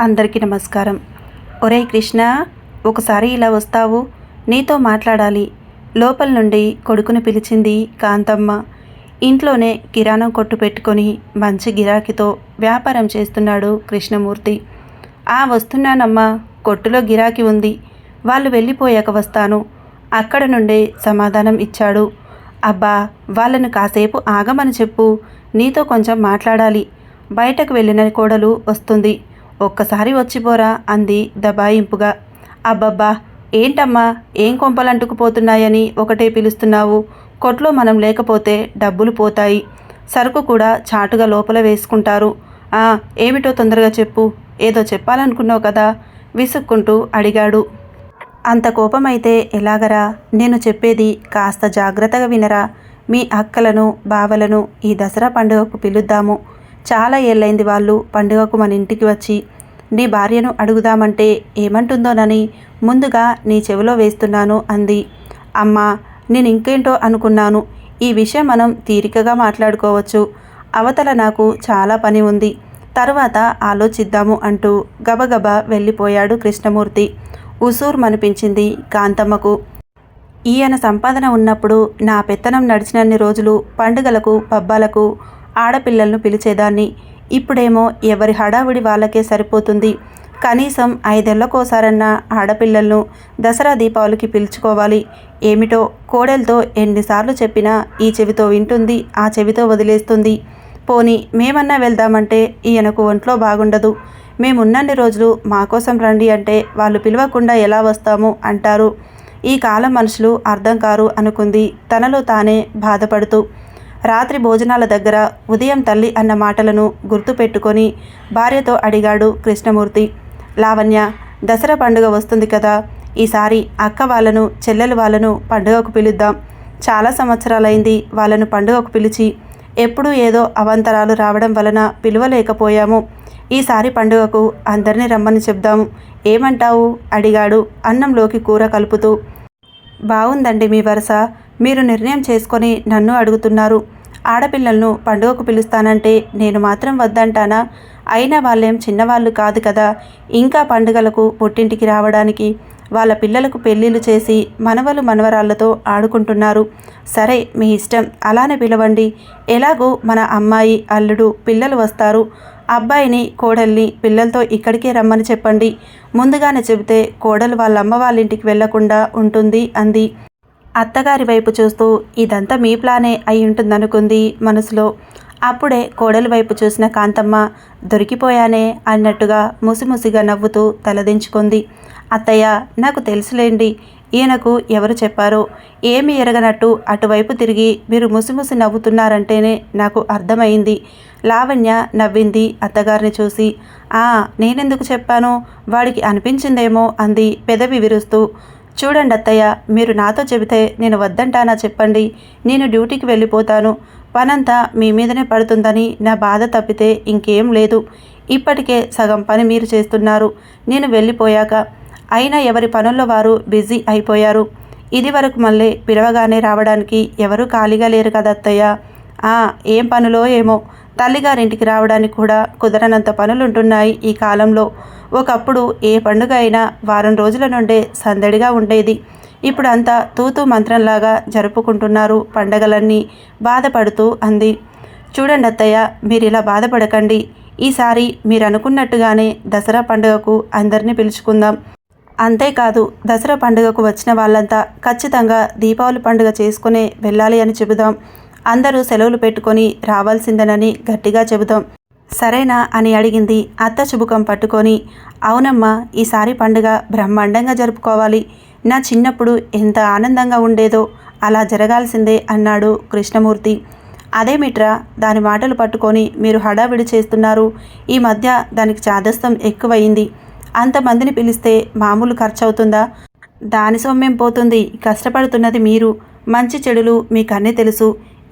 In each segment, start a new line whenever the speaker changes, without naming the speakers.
అందరికీ నమస్కారం. ఒరేయ్ కృష్ణ ఒకసారి ఇలా వస్తావు? నీతో మాట్లాడాలి. లోపల నుండి కొడుకుని పిలిచింది కాంతమ్మ. ఇంట్లోనే కిరాణం కొట్టు పెట్టుకొని మంచి గిరాకీతో వ్యాపారం చేస్తున్నాడు కృష్ణమూర్తి. ఆ వస్తున్నానమ్మా. కొట్టులో గిరాకీ ఉంది. వాళ్ళు వెళ్ళిపోయాక వస్తాను. అక్కడ నుండే సమాధానం ఇచ్చాడు. అబ్బా వాళ్ళను కాసేపు ఆగమని చెప్పు. నీతో కొంచెం మాట్లాడాలి. బయటకు వెళ్ళిన కోడలు వస్తుంది. ఒక్కసారి వచ్చిపోరా అంది దబాయింపుగా. అబ్బబ్బా ఏంటమ్మా ఏం కొంపలంటుకుపోతున్నాయని ఒకటే పిలుస్తున్నావు. కొట్లో మనం లేకపోతే డబ్బులు పోతాయి. సరుకు కూడా చాటుగా లోపల వేసుకుంటారు. ఆ ఏమిటో తొందరగా చెప్పు. ఏదో చెప్పాలనుకున్నావు కదా విసుక్కుంటూ అడిగాడు. అంత కోపమైతే ఎలాగరా? నేను చెప్పేది కాస్త జాగ్రత్తగా వినరా. మీ అక్కలను బావలను ఈ దసరా పండుగకు పిలుద్దాము. చాలా ఏళ్ళైంది వాళ్ళు పండుగకు మన ఇంటికి వచ్చి నీ భార్యను అడుగుదామంటే ఏమంటుందోనని ముందుగా నీ చెవిలో వేస్తున్నాను అంది. అమ్మా నేను ఇంకేంటో అనుకున్నాను. ఈ విషయం మనం తీరికగా మాట్లాడుకోవచ్చు. అవతల నాకు చాలా పని ఉంది. తర్వాత ఆలోచిద్దాము అంటూ గబగబా వెళ్ళిపోయాడు కృష్ణమూర్తి. ఉసూర్ మనిపించింది కాంతమ్మకు. ఈయన సంపాదన ఉన్నప్పుడు నా పెత్తనం నడిచినన్ని రోజులు పండుగలకు పబ్బాలకు ఆడపిల్లలను పిలిచేదాన్ని. ఇప్పుడేమో ఎవరి హడావిడి వాళ్ళకే సరిపోతుంది. కనీసం ఐదేళ్ళకోసారన్నా ఆడపిల్లలను దసరా దీపావళికి పిలుచుకోవాలి. ఏమిటో కోడెలతో ఎన్నిసార్లు చెప్పినా ఈ చెవితో వింటుంది ఆ చెవితో వదిలేస్తుంది. పోని మేమన్నా వెళ్దామంటే ఈయనకు ఒంట్లో బాగుండదు. మేమున్నన్ని రోజులు మాకోసం రండి అంటే వాళ్ళు పిలవకుండా ఎలా వస్తాము అంటారు. ఈ కాలం మనుషులు అర్థం కారు అనుకుంది. తనలో తానే బాధపడుతూ రాత్రి భోజనాల దగ్గర ఉదయం తల్లి అన్న మాటలను గుర్తుపెట్టుకొని భార్యతో అడిగాడు కృష్ణమూర్తి. లావణ్య దసరా పండుగ వస్తుంది కదా ఈసారి అక్క వాళ్ళను చెల్లెలు వాళ్ళను పండుగకు పిలుద్దాం. చాలా సంవత్సరాలైంది వాళ్ళను పండుగకు పిలిచి ఎప్పుడూ ఏదో అవంతరాలు రావడం వలన పిలువలేకపోయాము. ఈసారి పండుగకు అందరినీ రమ్మని చెప్దాము. ఏమంటావు? అడిగాడు అన్నంలోకి కూర కలుపుతూ. బాగుందండి మీ వరుస మీరు నిర్ణయం చేసుకొని నన్ను అడుగుతున్నారు. ఆడపిల్లలను పండుగకు పిలుస్తానంటే నేను మాత్రం వద్దంటానా? అయినా వాళ్ళేం చిన్నవాళ్ళు కాదు కదా. ఇంకా పండుగలకు పుట్టింటికి రావడానికి వాళ్ళ పిల్లలకు పెళ్ళిళ్ళు చేసి మనవలు మనవరాళ్ళతో ఆడుకుంటున్నారు. సరే మీ ఇష్టం. అలానే పిలవండి. ఎలాగూ మన అమ్మాయి అల్లుడు పిల్లలు వస్తారు. అబ్బాయిని కోడల్ని పిల్లలతో ఇక్కడికే రమ్మని చెప్పండి. ముందుగానే చెబితే కోడలు వాళ్ళ అమ్మ వాళ్ళ ఇంటికి వెళ్ళకుండా ఉంటుంది అంది. అత్తగారి వైపు చూస్తూ ఇదంతా మీ ప్లానే అయి ఉంటుందనుకుంది మనసులో. అప్పుడే కోడలి వైపు చూసిన కాంతమ్మ దొరికిపోయానే అన్నట్టుగా ముసిముసిగా నవ్వుతూ తలదించుకుంది. అత్తయ్య నాకు తెలుసులేండి ఈయనకు ఎవరు చెప్పారో? ఏమి ఎరగనట్టు అటువైపు తిరిగి మీరు ముసిముసి నవ్వుతున్నారంటేనే నాకు అర్థమైంది లావణ్య నవ్వింది అత్తగారిని చూసి. ఆ నేనెందుకు చెప్పాను? వాడికి అనిపించిందేమో అంది పెదవి విరుస్తూ. చూడండి అత్తయ్య మీరు నాతో చెబితే నేను వద్దంటానా చెప్పండి. నేను డ్యూటీకి వెళ్ళిపోతాను. పనంతా మీ మీదనే పడుతుందని నా బాధ తప్పితే ఇంకేం లేదు. ఇప్పటికే సగం పని మీరు చేస్తున్నారు. నేను వెళ్ళిపోయాక. అయినా ఎవరి పనుల్లో వారు బిజీ అయిపోయారు. ఇది వరకు మళ్ళీ పిలవగానే రావడానికి ఎవరూ ఖాళీగా లేరు కదా అత్తయ్య. ఆ ఏం పనులో ఏమో. తల్లిగారింటికి రావడానికి కూడా కుదరనంత పనులుంటున్నాయి ఈ కాలంలో. ఒకప్పుడు ఏ పండుగ అయినా వారం రోజుల నుండే సందడిగా ఉండేది. ఇప్పుడు అంతా తూతూ మంత్రంలాగా జరుపుకుంటున్నారు పండగలన్నీ బాధపడుతూ అంది. చూడండి అత్తయ్య మీరు ఇలా బాధపడకండి. ఈసారి మీరు అనుకున్నట్టుగానే దసరా పండుగకు అందరినీ పిలుచుకుందాం. అంతేకాదు దసరా పండుగకు వచ్చిన వాళ్ళంతా ఖచ్చితంగా దీపావళి పండుగ చేసుకునే వెళ్ళాలి అని చెబుదాం. అందరూ సెలవులు పెట్టుకొని రావాల్సిందేనని గట్టిగా చెబుదాం. సరేనా అని అడిగింది అత్త చుబుకం పట్టుకొని. అవునమ్మా ఈసారి పండుగ బ్రహ్మాండంగా జరుపుకోవాలి. నా చిన్నప్పుడు ఎంత ఆనందంగా ఉండేదో అలా జరగాల్సిందే అన్నాడు కృష్ణమూర్తి. అదేమిట్రా దాని మాటలు పట్టుకొని మీరు హడావిడి చేస్తున్నారు. ఈ మధ్య దానికి చాదస్తం ఎక్కువయింది. అంతమందిని పిలిస్తే మామూలు ఖర్చు అవుతుందా దాని సొమ్మేం పోతుంది కష్టపడుతున్నది మీరు. మంచి చెడులు మీకన్నీ తెలుసు.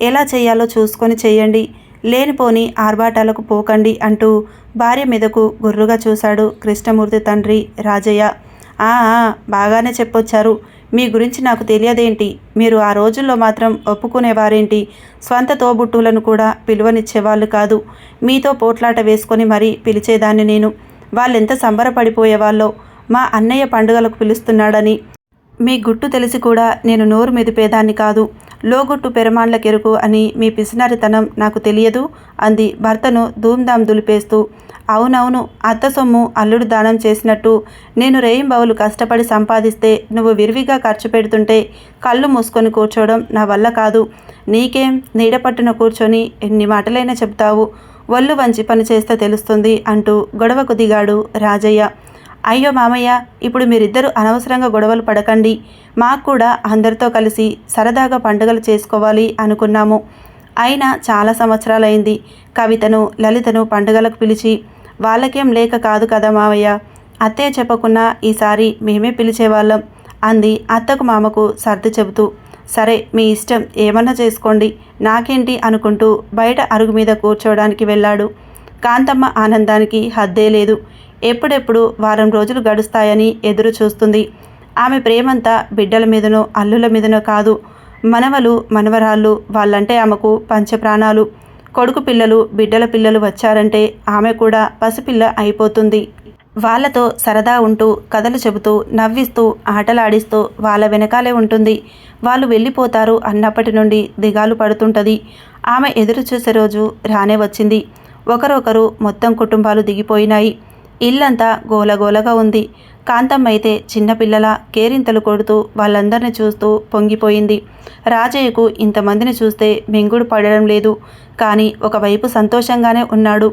ఎలా చేయాలో చూసుకొని చేయండి. లేనిపోని ఆర్భాటాలకు పోకండి అంటూ భార్య మీదకు గుర్రుగా చూశాడు కృష్ణమూర్తి తండ్రి రాజయ్య. ఆ బాగానే చెప్పొచ్చారు. మీ గురించి నాకు తెలియదేంటి? మీరు ఆ రోజుల్లో మాత్రం ఒప్పుకునేవారేంటి? స్వంత తోబుట్టువులను కూడా పిలువనిచ్చేవాళ్ళు కాదు. మీతో పోట్లాట వేసుకొని మరీ పిలిచేదాన్ని నేను. వాళ్ళెంత సంబరపడిపోయేవాళ్ళో మా అన్నయ్య పండుగలకు పిలుస్తున్నాడని. మీ గుట్టు తెలిసి కూడా నేను నోరు మెదిపేదాన్ని కాదు. లోగుట్టు పెరమాన్లకెరుకు అని మీ పిసినారితనం నాకు తెలియదు అంది భర్తను ధూమ్ధాం దులిపేస్తూ. అవునవును అత్త సొమ్ము అల్లుడు దానం చేసినట్టు. నేను రేయింబవులు కష్టపడి సంపాదిస్తే నువ్వు విరివిగా ఖర్చు పెడుతుంటే కళ్ళు మూసుకొని కూర్చోవడం నా వల్ల కాదు. నీకేం నీడపట్టున కూర్చొని ఎన్ని మాటలైనా చెప్తావు ఒళ్ళు వంచి పని చేస్తే తెలుస్తుంది అంటూ గొడవకు దిగాడు రాజయ్య. అయ్యో మామయ్య ఇప్పుడు మీరిద్దరూ అనవసరంగా గొడవలు పడకండి. మాకు కూడా అందరితో కలిసి సరదాగా పండుగలు చేసుకోవాలి అనుకున్నాము. అయినా చాలా సంవత్సరాలైంది. కవితను లలితను పండుగలకు పిలిచి వాళ్ళకేం లేక కాదు కదా మావయ్య అత్తయ్య చెప్పకున్నా ఈసారి మేమే పిలిచేవాళ్ళం అంది అత్తకు మామకు సర్ది చెబుతూ. సరే మీ ఇష్టం ఏమన్నా చేసుకోండి. నాకేంటి అనుకుంటూ బయట అరుగు మీద కూర్చోవడానికి వెళ్ళాడు. కాంతమ్మ ఆనందానికి హద్దే లేదు. ఎప్పుడెప్పుడు వారం రోజులు గడుస్తాయని ఎదురు చూస్తుంది. ఆమె ప్రేమంతా బిడ్డల మీదనో అల్లుల మీదనో కాదు. మనవలు మనవరాళ్ళు వాళ్ళంటే ఆమెకు పంచప్రాణాలు. కొడుకు పిల్లలు బిడ్డల పిల్లలు వచ్చారంటే ఆమె కూడా పసిపిల్ల అయిపోతుంది. వాళ్ళతో సరదా ఉంటూ కథలు చెబుతూ నవ్విస్తూ ఆటలాడిస్తూ వాళ్ళ వెనకాలే ఉంటుంది. వాళ్ళు వెళ్ళిపోతారు అన్నప్పటి నుండి దిగాలు పడుతుంటుంది. ఆమె ఎదురు చూసే రోజు రానే వచ్చింది. ఒకరొకరు మొత్తం కుటుంబాలు దిగిపోయినాయి. ఇల్లంతా గోలగోలగా ఉంది. కాంతమ్మ అయితే చిన్నపిల్లల కేరింతలు కొడుతూ వాళ్ళందరిని చూస్తూ పొంగిపోయింది. రాజయ్యకు ఇంతమందిని చూస్తే మింగుడు పడడం లేదు. కానీ ఒకవైపు సంతోషంగానే ఉన్నాడు.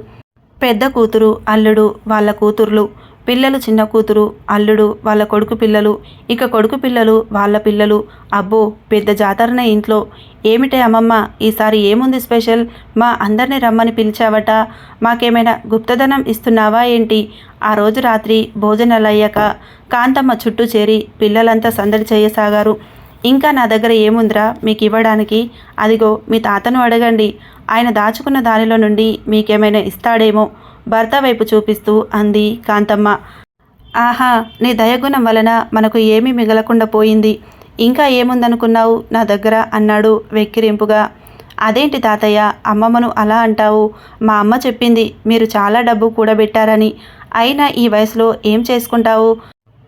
పెద్ద కూతురు అల్లుడు వాళ్ళ కూతుర్లు. పిల్లలు చిన్న కూతురు అల్లుడు వాళ్ళ కొడుకు పిల్లలు ఇక కొడుకు పిల్లలు వాళ్ళ పిల్లలు. అబ్బో పెద్ద జాతరన ఇంట్లో. ఏమిటే అమ్మమ్మ ఈసారి ఏముంది స్పెషల్? మా అందరిని రమ్మని పిలిచావట. మాకేమైనా గుప్తధనం ఇస్తున్నావా ఏంటి? ఆ రోజు రాత్రి భోజనాలు అయ్యాక కాంతమ్మ చుట్టూ చేరి పిల్లలంతా సందడి చేయసాగారు. ఇంకా నా దగ్గర ఏముందిరా మీకు ఇవ్వడానికి అదిగో మీ తాతను అడగండి. ఆయన దాచుకున్న దానిలో నుండి మీకేమైనా ఇస్తాడేమో. భర్త వైపు చూపిస్తూ అంది కాంతమ్మ. ఆహా నీ దయగుణం వలన మనకు ఏమీ మిగలకుండా పోయింది. ఇంకా ఏముందనుకున్నావు నా దగ్గర? అన్నాడు వెక్కిరింపుగా. అదేంటి తాతయ్య అమ్మమ్మను అలా అంటావు? మా అమ్మ చెప్పింది మీరు చాలా డబ్బు కూడబెట్టారని. అయినా ఈ వయసులో ఏం చేసుకుంటావు?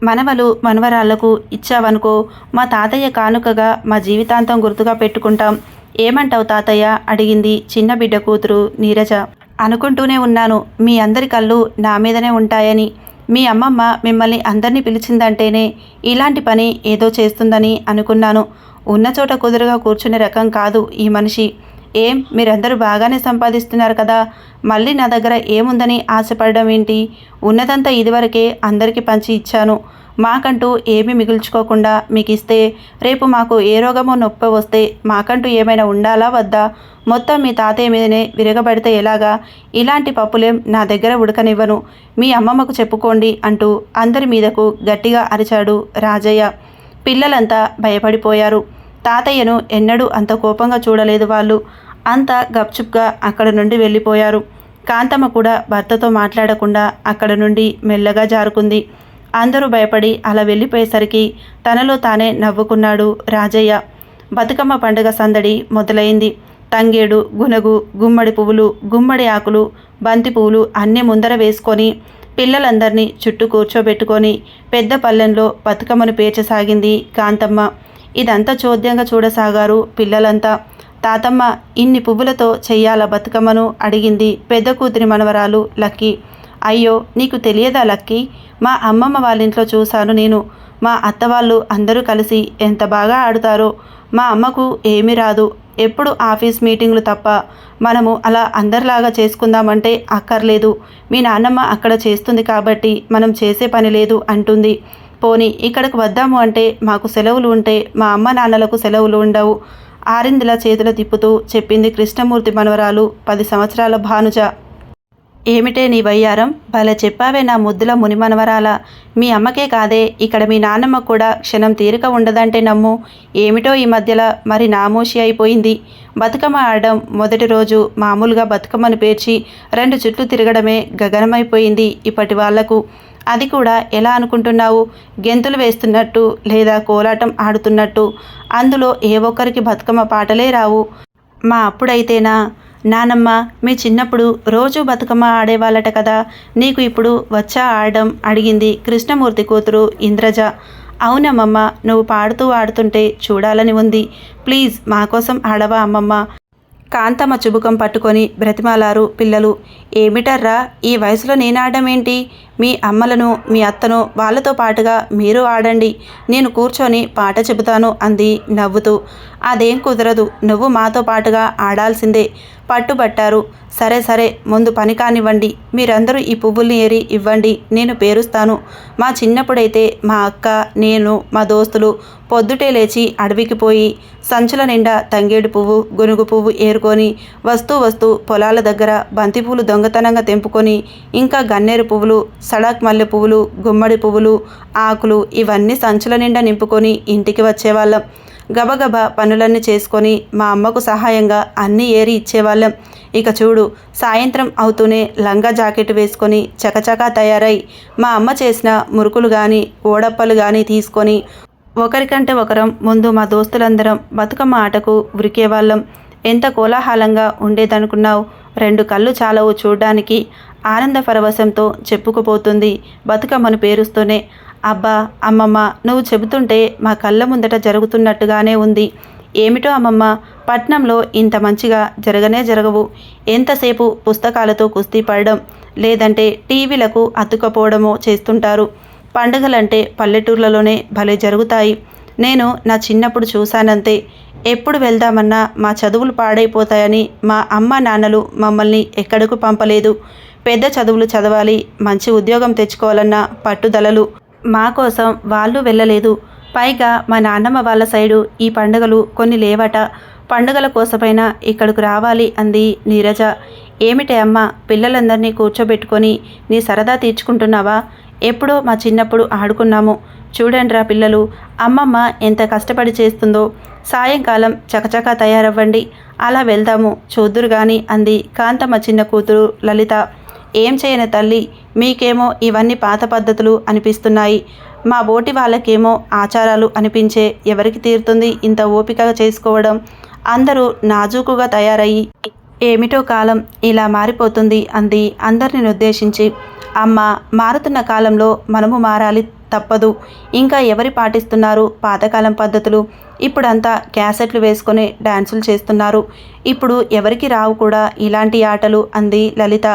మనవలు మనవరాళ్ళకు ఇచ్చావనుకో మా తాతయ్య కానుకగా మా జీవితాంతం గుర్తుగా పెట్టుకుంటాం. ఏమంటావు తాతయ్య? అడిగింది చిన్న బిడ్డ కూతురు నీరజ. అనుకుంటూనే ఉన్నాను. మీ అందరి కళ్ళు నా మీదనే ఉంటాయని. మీ అమ్మమ్మ మిమ్మల్ని అందరినీ పిలిచిందంటేనే ఇలాంటి పని ఏదో చేస్తుందని అనుకున్నాను. ఉన్న చోట కుదురుగా కూర్చునే రకం కాదు ఈ మనిషి. ఏం మీరందరూ బాగానే సంపాదిస్తున్నారు కదా? మళ్ళీ నా దగ్గర ఏముందని ఆశపడడం ఏంటి? ఉన్నదంతా ఇదివరకే అందరికీ పంచి ఇచ్చాను. మాకంటూ ఏమీ మిగుల్చుకోకుండా మీకు ఇస్తే రేపు మాకు ఏ రోగమో నొప్పి వస్తే మాకంటూ ఏమైనా ఉండాలా వద్దా? మొత్తం మీ తాతయ్య మీదనే విరగబడితే ఎలాగా? ఇలాంటి పప్పులేం నా దగ్గర ఉడకనివ్వను. మీ అమ్మమ్మకు చెప్పుకోండి అంటూ అందరి మీదకు గట్టిగా అరిచాడు రాజయ్య. పిల్లలంతా భయపడిపోయారు. తాతయ్యను ఎన్నడూ అంత కోపంగా చూడలేదు వాళ్ళు. అంతా గప్చుప్గా అక్కడ నుండి వెళ్ళిపోయారు. కాంతమ్మ కూడా భర్తతో మాట్లాడకుండా అక్కడ నుండి మెల్లగా జారుకుంది. అందరూ భయపడి అలా వెళ్ళిపోయేసరికి తనలో తానే నవ్వుకున్నాడు రాజయ్య. బతుకమ్మ పండుగ సందడి మొదలైంది. తంగేడు గునగు గుమ్మడి పువ్వులు గుమ్మడి ఆకులు బంతి పువ్వులు అన్నీ ముందర వేసుకొని పిల్లలందరినీ చుట్టూ కూర్చోబెట్టుకొని పెద్ద పల్లెంలో బతుకమ్మను పేర్చసాగింది కాంతమ్మ. ఇదంతా చోద్యంగా చూడసాగారు పిల్లలంతా. తాతమ్మ ఇన్ని పువ్వులతో చెయ్యాల బతుకమ్మను అడిగింది పెద్ద కూతురి మనవరాలు లక్కీ. అయ్యో నీకు తెలియదా లక్కీ? మా అమ్మమ్మ వాళ్ళ ఇంట్లో చూశాను నేను. మా అత్త వాళ్ళు అందరూ కలిసి ఎంత బాగా ఆడుతారో. మా అమ్మకు ఏమీ రాదు. ఎప్పుడు ఆఫీస్ మీటింగ్లు తప్ప. మనము అలా అందరిలాగా చేసుకుందామంటే అక్కర్లేదు. మీ నాన్నమ్మ అక్కడ చేస్తుంది కాబట్టి మనం చేసే పని లేదు అంటుంది. పోనీ ఇక్కడికి వద్దాము అంటే మాకు సెలవులు ఉంటే మా అమ్మ నాన్నలకు సెలవులు ఉండవు. ఆరిందిలా చేతులు తిప్పుతూ చెప్పింది కృష్ణమూర్తి మనవరాలు పది సంవత్సరాల భానుజ. ఏమిటే నీ బయ్యారం భలే చెప్పావే నా ముద్దుల మునిమనవరాల. మీ అమ్మకే కాదే ఇక్కడ మీ నాన్నమ్మ కూడా క్షణం తీరిక ఉండదంటే నమ్ము. ఏమిటో ఈ మధ్యలో మరి నామోషి అయిపోయింది. బతుకమ్మ ఆడడం మొదటి రోజు మామూలుగా బతుకమ్మను పేర్చి రెండు చుట్లు తిరగడమే గగనమైపోయింది ఇప్పటి వాళ్ళకు. అది కూడా ఎలా అనుకుంటున్నావు? గెంతులు వేస్తున్నట్టు లేదా కోలాటం ఆడుతున్నట్టు? అందులో ఏ ఒక్కరికి బతుకమ్మ పాటలే రావు. మా అప్పుడైతేనా? నానమ్మ మీ చిన్నప్పుడు రోజు బతుకమ్మ ఆడేవాళ్ళట కదా. నీకు ఇప్పుడు వచ్చా ఆడడం? అడిగింది కృష్ణమూర్తి కూతురు ఇంద్రజ. అవునమ్మమ్మ నువ్వు పాడుతూ ఆడుతుంటే చూడాలని ఉంది. ప్లీజ్ మా కోసం ఆడవా అమ్మమ్మ? కాంతమ్మ చుబుకం పట్టుకొని బ్రతిమాలారు పిల్లలు. ఏమిటర్రా ఈ వయసులో నేను ఏంటి? మీ అమ్మలను మీ అత్తను వాళ్ళతో పాటుగా మీరు ఆడండి. నేను కూర్చొని పాట చెబుతాను అంది నవ్వుతూ. అదేం కుదరదు నువ్వు మాతో పాటుగా ఆడాల్సిందే. పట్టుబట్టారు. సరే సరే ముందు పని కానివ్వండి. మీరందరూ ఈ పువ్వుల్ని ఏరి ఇవ్వండి నేను పేరుస్తాను. మా చిన్నప్పుడైతే మా అక్క నేను మా దోస్తులు పొద్దుటే లేచి అడవికి పోయి సంచుల నిండా తంగేడు పువ్వు గునుగు పువ్వు ఏరుకొని వస్తూ వస్తూ పొలాల దగ్గర బంతిపూలు దొంగతనంగా తెంపుకొని ఇంకా గన్నేరు పువ్వులు సడాక్ మల్లె పువ్వులు గుమ్మడి పువ్వులు ఆకులు ఇవన్నీ సంచుల నిండా నింపుకొని ఇంటికి వచ్చేవాళ్ళం. గబగబా పనులన్నీ చేసుకొని మా అమ్మకు సహాయంగా అన్నీ ఏరి ఇచ్చేవాళ్ళం. ఇక చూడు సాయంత్రం అవుతూనే లంగా జాకెట్ వేసుకొని చకచకా తయారై మా అమ్మ చేసిన మురుకులు కానీ ఓడప్పలు కానీ తీసుకొని ఒకరికంటే ఒకరం ముందు మా దోస్తులందరం బతుకమ్మ ఆటకు ఉరికేవాళ్ళం. ఎంత కోలాహలంగా ఉండేదనుకున్నావు? రెండు కళ్ళు చాలవు చూడ్డానికి. ఆనంద పరవశంతో చెప్పుకుపోతుంది. బతుకమ్మను పేరుస్తూనే అబ్బా అమ్మమ్మ నువ్వు చెబుతుంటే మా కళ్ళ ముందట జరుగుతున్నట్టుగానే ఉంది. ఏమిటో అమ్మమ్మ పట్నంలో ఇంత మంచిగా జరగనే జరగవు. ఎంతసేపు పుస్తకాలతో కుస్తీ పడడం లేదంటే టీవీలకు అతుకపోవడమో చేస్తుంటారు. పండుగలంటే పల్లెటూర్లలోనే భలే జరుగుతాయి. నేను నా చిన్నప్పుడు చూశానంతే. ఎప్పుడు వెళ్దామన్నా మా చదువులు పాడైపోతాయని మా అమ్మ నాన్నలు మమ్మల్ని ఎక్కడకు పంపలేదు. పెద్ద చదువులు చదవాలి మంచి ఉద్యోగం తెచ్చుకోవాలన్న పట్టుదలలు మా కోసం వాళ్ళు వెళ్ళలేదు. పైగా మా నాన్నమ్మ వాళ్ళ సైడు ఈ పండుగలు కొన్ని లేవట. పండుగల కోసమైనా ఇక్కడికి రావాలి అంది నీరజ. ఏమిటే అమ్మ పిల్లలందరినీ కూర్చోబెట్టుకొని నీ సరదా తీర్చుకుంటున్నావా? ఎప్పుడో మా చిన్నప్పుడు ఆడుకున్నాము. చూడండిరా పిల్లలు అమ్మమ్మ ఎంత కష్టపడి చేస్తుందో. సాయంకాలం చకచకా తయారవ్వండి. అలా వెళ్దాము చూద్దురు గాని అంది కాంతమ్మ చిన్న కూతురు లలిత. ఏం చేయని తల్లి మీకేమో ఇవన్నీ పాత పద్ధతులు అనిపిస్తున్నాయి. మా బోటి వాళ్ళకేమో ఆచారాలు అనిపించే ఎవరికి తీరుతుంది ఇంత ఓపికగా చేసుకోవడం? అందరూ నాజూకుగా తయారయ్యి ఏమిటో కాలం ఇలా మారిపోతుంది అంది అందరిని ఉద్దేశించి అమ్మ మారుతున్న కాలంలో మనము మారాలి తప్పదు. ఇంకా ఎవరి పాటిస్తున్నారు పాతకాలం పద్ధతులు? ఇప్పుడంతా క్యాసెట్లు వేసుకొని డ్యాన్సులు చేస్తున్నారు. ఇప్పుడు ఎవరికి రావు కూడా ఇలాంటి ఆటలు అంది లలిత.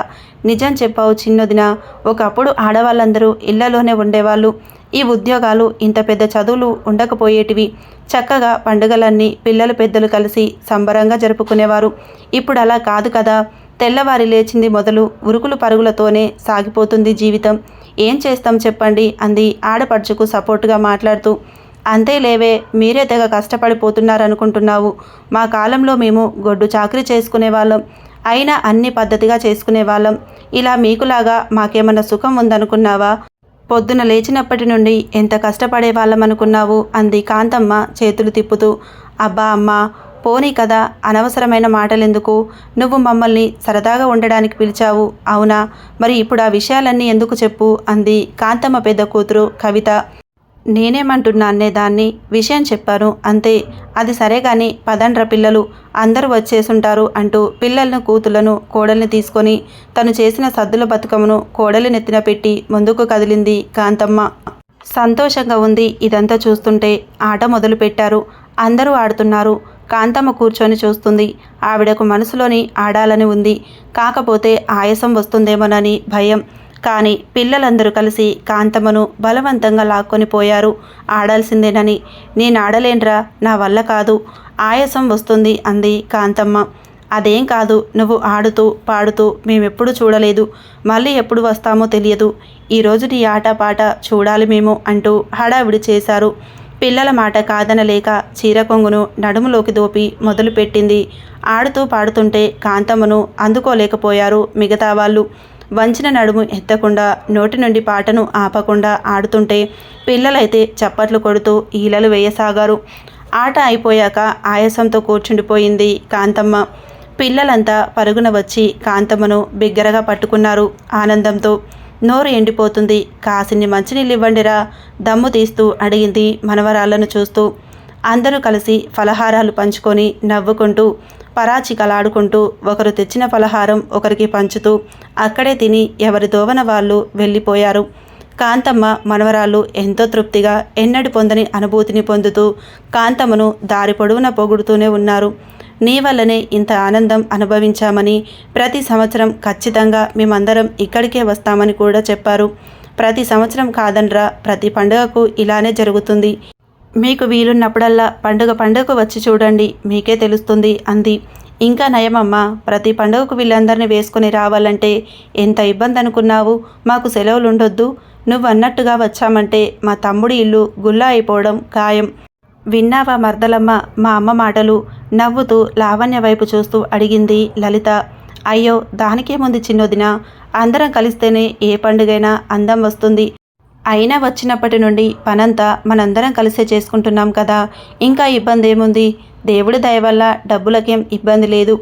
నిజం చెప్పావు చిన్నదిన. ఒకప్పుడు ఆడవాళ్ళందరూ ఇళ్ళలోనే ఉండేవాళ్ళు. ఈ ఉద్యోగాలు ఇంత పెద్ద చదువులు ఉండకపోయేటివి. చక్కగా పండుగలన్నీ పిల్లలు పెద్దలు కలిసి సంబరంగా జరుపుకునేవారు. ఇప్పుడు అలా కాదు కదా. తెల్లవారి లేచింది మొదలు ఉరుకులు పరుగులతోనే సాగిపోతుంది జీవితం. ఏం చేస్తాం చెప్పండి అంది ఆడపడుచుకు సపోర్టుగా మాట్లాడుతూ. అంతే లేవే మీరే తెగ కష్టపడిపోతున్నారనుకుంటున్నావు. మా కాలంలో మేము గొడ్డు చాకరీ చేసుకునే వాళ్ళం. అయినా అన్ని పద్ధతిగా చేసుకునే వాళ్ళం. ఇలా మీకులాగా మాకేమన్నా సుఖం ఉందనుకున్నావా? పొద్దున లేచినప్పటి నుండి ఎంత కష్టపడే వాళ్ళం అనుకున్నావు అంది కాంతమ్మ చేతులు తిప్పుతూ. అబ్బా అమ్మా పోనీ కదా అనవసరమైన మాటలెందుకు? నువ్వు మమ్మల్ని సరదాగా ఉండడానికి పిలిచావు అవునా? మరి ఇప్పుడు ఆ విషయాలన్నీ ఎందుకు చెప్పు? అంది కాంతమ్మ పెద్ద కూతురు కవిత. నేనేమంటున్నా దాన్ని? విషయం చెప్పాను అంతే. అది సరే కానీ పదండ్ర పిల్లలు అందరూ వచ్చేసుంటారు అంటూ పిల్లలను కూతులను కోడల్ని తీసుకొని తను చేసిన సద్దుల బతుకమ్మను కోడలి నెత్తిన పెట్టి ముందుకు కదిలింది కాంతమ్మ. సంతోషంగా ఉంది ఇదంతా చూస్తుంటే ఆట మొదలుపెట్టారు. అందరూ ఆడుతున్నారు. కాంతమ్మ కూర్చొని చూస్తుంది. ఆవిడకు మనసులోని ఆడాలని ఉంది. కాకపోతే ఆయాసం వస్తుందేమోనని భయం. కానీ పిల్లలందరూ కలిసి కాంతమ్మను బలవంతంగా లాక్కొని పోయారు. ఆడాల్సిందేనని. నేను నా వల్ల కాదు. ఆయాసం వస్తుంది అంది కాంతమ్మ. అదేం కాదు నువ్వు ఆడుతూ పాడుతూ మేమెప్పుడు చూడలేదు. మళ్ళీ ఎప్పుడు వస్తామో తెలియదు. ఈరోజు నీ ఆట పాట చూడాలి మేము అంటూ హడావిడి చేశారు. పిల్లల మాట కాదనలేక చీర కొంగును నడుములోకి దోపి మొదలుపెట్టింది ఆడుతూ పాడుతుంటే కాంతమ్మను అందుకోలేకపోయారు మిగతా వాళ్ళు. వంచిన నడుము ఎత్తకుండా నోటి నుండి పాటను ఆపకుండా ఆడుతుంటే పిల్లలైతే చప్పట్లు కొడుతూ ఈలలు వేయసాగారు. ఆట అయిపోయాక ఆయాసంతో కూర్చుండిపోయింది కాంతమ్మ. పిల్లలంతా పరుగున వచ్చి కాంతమ్మను బిగ్గరగా పట్టుకున్నారు ఆనందంతో. నోరు ఎండిపోతుంది. కాసిన్ని మంచినీళ్ళు ఇవ్వండిరా దమ్ము తీస్తూ అడిగింది మనవరాళ్ళను చూస్తూ. అందరూ కలిసి ఫలహారాలు పంచుకొని నవ్వుకుంటూ పరాచికలాడుకుంటూ ఒకరు తెచ్చిన ఫలహారం ఒకరికి పంచుతూ అక్కడే తిని ఎవరి దోవన వాళ్ళు వెళ్ళిపోయారు. కాంతమ్మ మనవరాలు ఎంతో తృప్తిగా ఎన్నడి పొందని అనుభూతిని పొందుతూ కాంతమ్మను దారి పొడవున పొగుడుతూనే ఉన్నారు. నీ వల్లనే ఇంత ఆనందం అనుభవించామని ప్రతి సంవత్సరం ఖచ్చితంగా మేమందరం ఇక్కడికే వస్తామని కూడా చెప్పారు. ప్రతి సంవత్సరం కాదనరా ప్రతి పండుగకు ఇలానే జరుగుతుంది. మీకు వీలున్నప్పుడల్లా పండుగ పండుగకు వచ్చి చూడండి మీకే తెలుస్తుంది అంది. ఇంకా నయమమ్మ ప్రతి పండుగకు వీళ్ళందరినీ వేసుకుని రావాలంటే ఎంత ఇబ్బంది అనుకున్నావు మాకు సెలవులు ఉండొద్దు నువ్వు అన్నట్టుగా వచ్చామంటే మా తమ్ముడి ఇల్లు గుల్లా అయిపోవడం ఖాయం. విన్నావా మర్దలమ్మ? మా అమ్మ మాటలు నవ్వుతూ లావణ్య వైపు చూస్తూ అడిగింది లలిత. అయ్యో దానికేముంది చిన్నొదిన? అందరం కలిస్తేనే ఏ పండుగైనా అందం వస్తుంది. అయినా వచ్చినప్పటి నుండి పనంతా మనందరం కలిసే చేసుకుంటున్నాం కదా. ఇంకా ఇబ్బంది ఏముంది దేవుడి దయ వల్ల డబ్బులకేం ఇబ్బంది లేదు.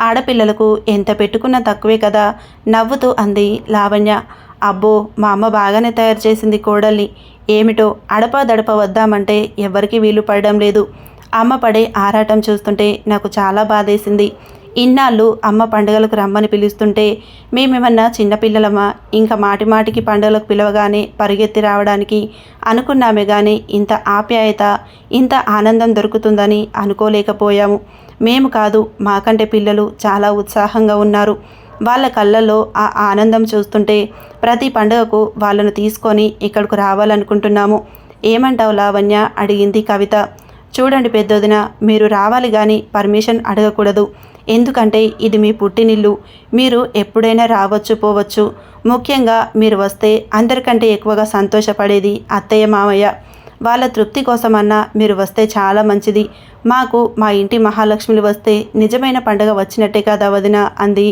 ఆడపిల్లలకు ఎంత పెట్టుకున్నా తక్కువే కదా నవ్వుతూ అంది లావణ్య. అబ్బో మా అమ్మ బాగానే తయారు చేసింది కోడల్ని. ఏమిటో అడపాదడప వద్దామంటే ఎవరికి వీలు పడడం లేదు. అమ్మ పడే ఆరాటం చూస్తుంటే నాకు చాలా బాధేసింది. ఇన్నాళ్ళు అమ్మ పండుగలకు రమ్మని పిలుస్తుంటే మేమేమన్నా చిన్నపిల్లలమా ఇంకా మాటి మాటికి పండుగలకు పిలవగానే పరిగెత్తి రావడానికి అనుకున్నామే కానీ ఇంత ఆప్యాయత ఇంత ఆనందం దొరుకుతుందని అనుకోలేకపోయాము. మేము కాదు మాకంటే పిల్లలు చాలా ఉత్సాహంగా ఉన్నారు. వాళ్ళ కళ్ళల్లో ఆ ఆనందం చూస్తుంటే ప్రతి పండుగకు వాళ్ళను తీసుకొని ఇక్కడకు రావాలనుకుంటున్నాము. ఏమంటావు లావణ్య? అడిగింది కవిత. చూడండి పెద్దొదిన మీరు రావాలి కానీ పర్మిషన్ అడగకూడదు. ఎందుకంటే ఇది మీ పుట్టినిల్లు. మీరు ఎప్పుడైనా రావచ్చు పోవచ్చు. ముఖ్యంగా మీరు వస్తే అందరికంటే ఎక్కువగా సంతోషపడేది అత్తయ్య మామయ్య. వాళ్ళ తృప్తి కోసమన్నా మీరు వస్తే చాలా మంచిది. మాకు మా ఇంటి మహాలక్ష్మిలు వస్తే నిజమైన పండుగ వచ్చినట్టే కదా వదిన అంది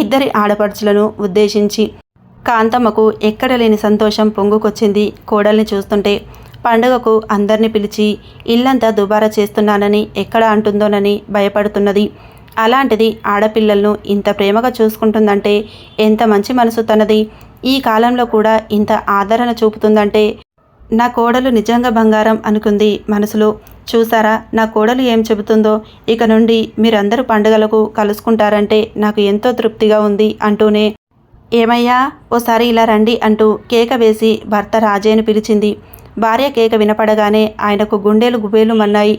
ఇద్దరి ఆడపడుచులను ఉద్దేశించి. కాంతమ్మకు ఎక్కడ లేని సంతోషం పొంగుకొచ్చింది కోడల్ని చూస్తుంటే. పండుగకు అందరిని పిలిచి ఇల్లంతా దుబారా చేస్తున్నానని ఎక్కడ అంటుందోనని భయపడుతున్నది. అలాంటిది ఆడపిల్లలను ఇంత ప్రేమగా చూసుకుంటుందంటే ఎంత మంచి మనసు తనది. ఈ కాలంలో కూడా ఇంత ఆదరణ చూపుతుందంటే నా కోడలు నిజంగా బంగారం అనుకుంది మనసులో. చూసారా నా కోడలు ఏం చెబుతుందో? ఇక నుండి మీరందరూ పండుగలకు కలుసుకుంటారంటే నాకు ఎంతో తృప్తిగా ఉంది అంటూనే. ఏమయ్యా ఓసారి ఇలా రండి అంటూ కేక వేసి భర్త రాజేను పిలిచింది. భార్య కేక వినపడగానే ఆయనకు గుండెలు గుబేలు మన్నాయి.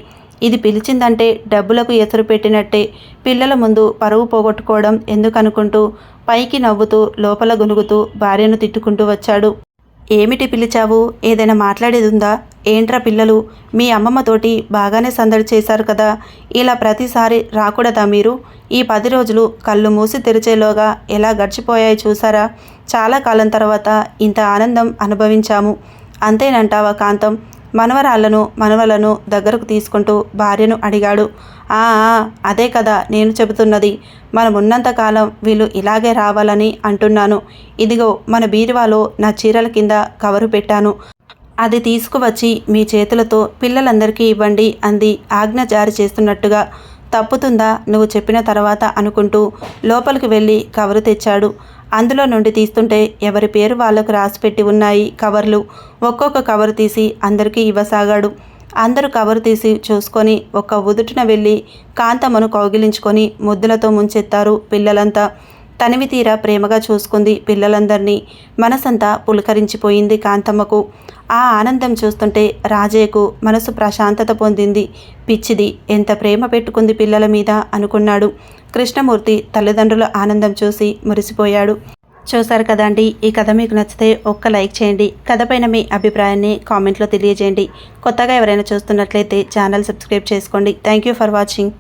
ఇది పిలిచిందంటే డబ్బులకు ఎసురు పెట్టినట్టే. పిల్లల ముందు పరువు పోగొట్టుకోవడం ఎందుకనుకుంటూ పైకి నవ్వుతూ లోపల గునుగుతూ భార్యను తిట్టుకుంటూ వచ్చాడు. ఏమిటి పిలిచావు? ఏదైనా మాట్లాడేది ఉందా ఏంట్రా పిల్లలు? మీ అమ్మమ్మతోటి బాగానే సందడి చేశారు కదా. ఇలా ప్రతిసారి రాకూడదా మీరు? ఈ పది రోజులు కళ్ళు మూసి తెరిచేలోగా ఎలా గడిచిపోయాయి చూసారా? చాలా కాలం తర్వాత ఇంత ఆనందం అనుభవించాము. అంతేనంటావా కాంతం? మనవరాళ్ళను మనవలను దగ్గరకు తీసుకుంటూ భార్యను అడిగాడు. ఆ అదే కదా నేను చెబుతున్నది. మనమున్నంతకాలం వీళ్ళు ఇలాగే రావాలని అంటున్నాను. ఇదిగో మన బీరువాలో నా చీరల కింద కవరు పెట్టాను. అది తీసుకువచ్చి మీ చేతులతో పిల్లలందరికీ ఇవ్వండి అంది. ఆజ్ఞ జారీ చేస్తున్నట్టుగా తప్పుతుందా నువ్వు చెప్పిన తర్వాత అనుకుంటూ లోపలికి వెళ్ళి కవరు తెచ్చాడు. అందులో నుండి తీస్తుంటే ఎవరి పేరు వాళ్ళకు రాసిపెట్టి ఉన్నాయి కవర్లు. ఒక్కొక్క కవర్ తీసి అందరికీ ఇవ్వసాగాడు. అందరూ కవర్ తీసి చూసుకొని ఒక్క ఉదుటిన వెళ్ళి కాంతమ్మను కౌగిలించుకొని ముద్దులతో ముంచెత్తారు పిల్లలంతా. తనివి తీరా ప్రేమగా చూసుకుంది పిల్లలందరినీ. మనసంతా పులకరించిపోయింది కాంతమ్మకు. ఆ ఆనందం చూస్తుంటే రాజయ్యకు మనసు ప్రశాంతత పొందింది. పిచ్చిది ఎంత ప్రేమ పెట్టుకుంది పిల్లల మీద అనుకున్నాడు. కృష్ణమూర్తి తల్లిదండ్రుల ఆనందం చూసి మురిసిపోయాడు. చూశారు కదండి ఈ కథ మీకు నచ్చితే ఒక్క లైక్ చేయండి. కథపైన మీ అభిప్రాయాన్ని కామెంట్లో తెలియజేయండి. కొత్తగా ఎవరైనా చూస్తున్నట్లయితే ఛానల్ సబ్స్క్రైబ్ చేసుకోండి. Thank you for watching.